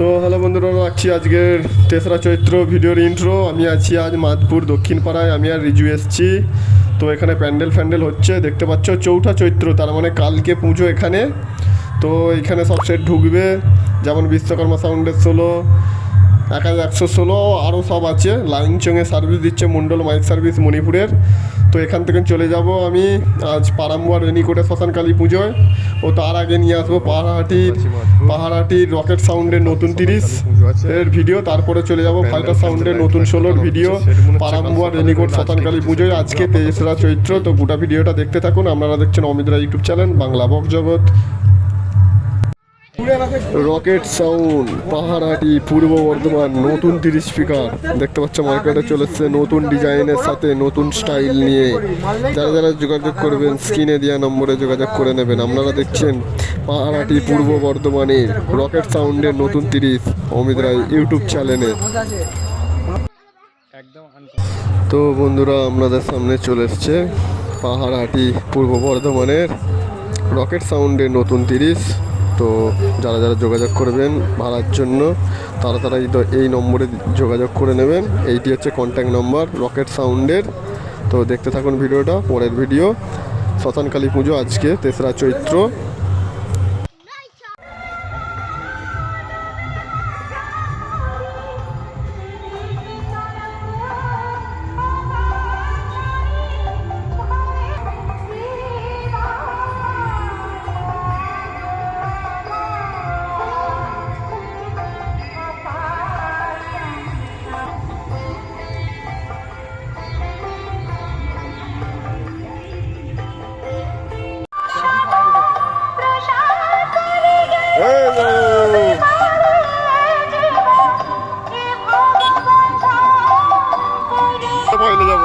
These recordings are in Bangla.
তো হ্যালো বন্ধুরা, রাখছি আজকের তেসরা চৈত্র ভিডিওর ইন্ট্রো আমি আছি আজ মাধপুর দক্ষিণ পাড়ায় আমি আর রিজু এসছি। তো এখানে প্যান্ডেল ফ্যান্ডেল হচ্ছে, দেখতে পাচ্ছ চৌঠা চৈত্র, তার মানে কালকে পুজো এখানে। তো এখানে সব সেট ঢুকবে, যেমন বিশ্বকর্মা সাউন্ডের ষোলো এক হাজার একশো ষোলো আরও সব আছে। লাইন চঙে সার্ভিস দিচ্ছে মণ্ডল মাইক সার্ভিস মণিপুরের। তো এখান থেকে চলে যাব আমি। আজ পারামুয়ার রেনিকোটে শ্মশানকালী পুজোয়। ও তার আগে নিয়ে আসব পাহাড়হাটির পাহাড়হাটির রকেট সাউন্ডের নতুন তিরিশ এর ভিডিও। তারপরে চলে যাব ফাইটার সাউন্ডের নতুন ষোলোর ভিডিও। পারাম্বুয়ার রেনিকোট শ্মশানকালী পুজোয়। আজকে তেইশরা চৈত্র তো গোটা ভিডিওটা দেখতে থাকুন। আপনারা দেখছেন অমিতরা ইউটিউব চ্যানেল বাংলা বক জগৎ। রকেট সাউন্ড পাহাড়হাটি পূর্ব বর্ধমান নতুন তিরিশ স্পিকার দেখতে পাচ্ছ মার্কেটে চলে এসছে নতুন ডিজাইনের সাথে নতুন স্টাইল নিয়ে। যারা যারা যোগাযোগ করবেন স্ক্রিনে দেওয়া নম্বরে যোগাযোগ করে নেবেন। আপনারা দেখছেন পাহাড়হাটি পূর্ব বর্ধমানের রকেট সাউন্ডের নতুন তিরিশ অমিত রায় ইউটিউব চ্যানেলে। তো বন্ধুরা আপনাদের সামনে চলে এসছে পাহাড়হাটি পূর্ব বর্ধমানের রকেট সাউন্ডের নতুন তিরিশ। তো যারা যারা যোগাযোগ করবেন ভাড়ার জন্য, তারা তারা এই তো এই নম্বরে যোগাযোগ করে নেবেন। এইটি হচ্ছে কন্ট্যাক্ট নম্বর রকেট সাউন্ডের তো দেখতে থাকুন ভিডিওটা, পরের ভিডিও। শ্মশানকালী পুজো আজকে, তেসরা চৈত্র। পয়লে যাব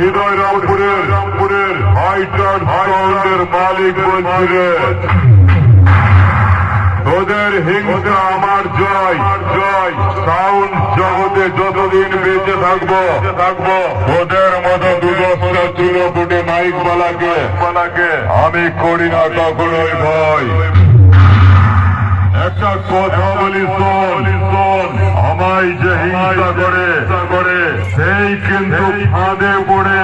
হৃদয় রামপুরের রামপুরের হাইটার সাউন্ডের মালিক বলছি তোদের হিংসা আমার জয় জয়। সাউন্ড জগতে যতদিন বেঁচে থাকব থাকব ওদের মতো দুদশটা চুলো ফুটে মাইক বালাকে। বালাকে আমি করি না কখনোই ভয়। একটা কথা বলি শোন। আমায় যে হিংসা কিন্তু ফাঁদে পড়ে